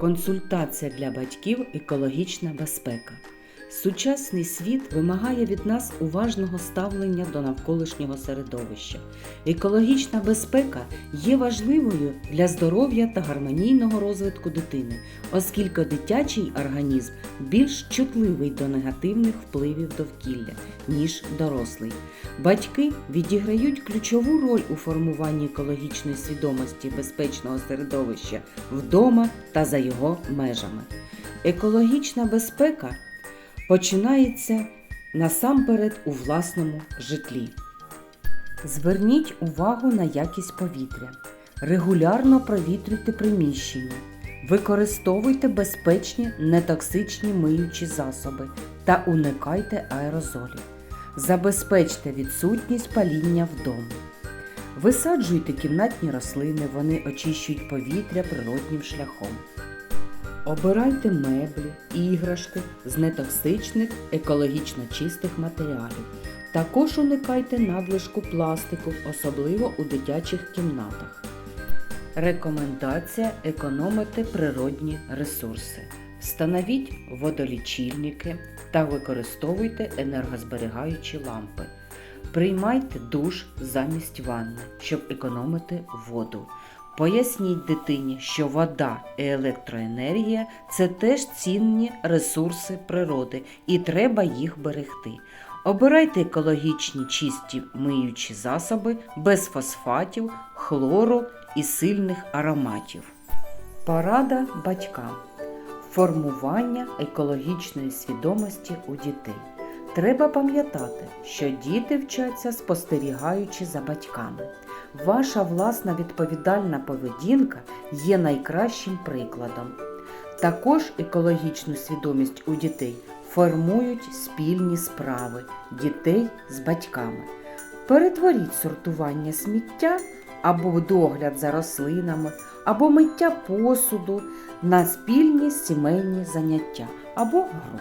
Консультація для батьків екологічна безпека. Сучасний світ вимагає від нас уважного ставлення до навколишнього середовища. Екологічна безпека є важливою для здоров'я та гармонійного розвитку дитини, оскільки дитячий організм більш чутливий до негативних впливів довкілля, ніж дорослий. Батьки відіграють ключову роль у формуванні екологічної свідомості безпечного середовища вдома та за його межами. Екологічна безпека починається насамперед у власному житлі. Зверніть увагу на якість повітря. Регулярно провітрюйте приміщення. Використовуйте безпечні нетоксичні миючі засоби та уникайте аерозолів. Забезпечте відсутність паління вдома. Висаджуйте кімнатні рослини, вони очищують повітря природнім шляхом. Обирайте меблі, іграшки з нетоксичних, екологічно чистих матеріалів. Також уникайте надлишку пластику, особливо у дитячих кімнатах. Рекомендація економити природні ресурси. Встановіть водолічильники та використовуйте енергозберігаючі лампи. Приймайте душ замість ванни, щоб економити воду. Поясніть дитині, що вода і електроенергія це теж цінні ресурси природи і треба їх берегти. Обирайте екологічні чисті миючі засоби без фосфатів, хлору і сильних ароматів. Порада батькам. Формування екологічної свідомості у дітей. Треба пам'ятати, що діти вчаться спостерігаючи за батьками. Ваша власна відповідальна поведінка є найкращим прикладом. Також екологічну свідомість у дітей формують спільні справи дітей з батьками. Перетворіть сортування сміття або догляд за рослинами, або миття посуду на спільні сімейні заняття або гру.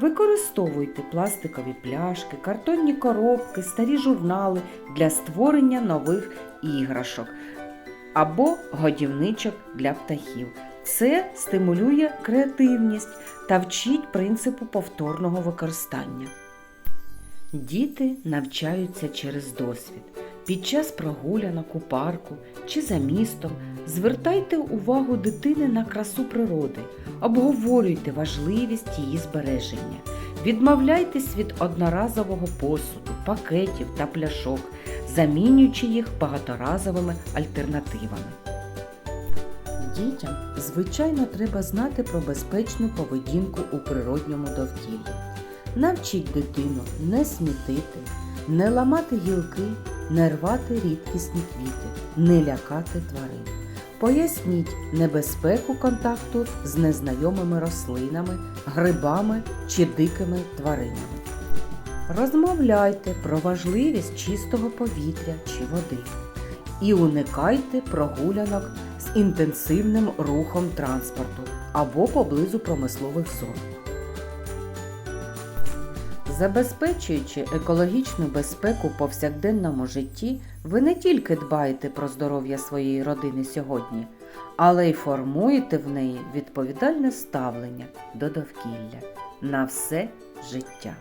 Використовуйте пластикові пляшки, картонні коробки, старі журнали для створення нових іграшок або годівничок для птахів. Це стимулює креативність та вчить принципу повторного використання. Діти навчаються через досвід. Під час прогулянок у парку чи за містом звертайте увагу дитини на красу природи, обговорюйте важливість її збереження, відмовляйтесь від одноразового посуду, пакетів та пляшок, замінюючи їх багаторазовими альтернативами. Дітям, звичайно, треба знати про безпечну поведінку у природньому довкіллі. Навчіть дитину не смітити, не ламати гілки, не рвати рідкісні квіти, не лякати тварин. Поясніть небезпеку контакту з незнайомими рослинами, грибами чи дикими тваринами. Розмовляйте про важливість чистого повітря чи води і уникайте прогулянок з інтенсивним рухом транспорту або поблизу промислових зон. Забезпечуючи екологічну безпеку в повсякденному житті, ви не тільки дбаєте про здоров'я своєї родини сьогодні, але й формуєте в неї відповідальне ставлення до довкілля на все життя.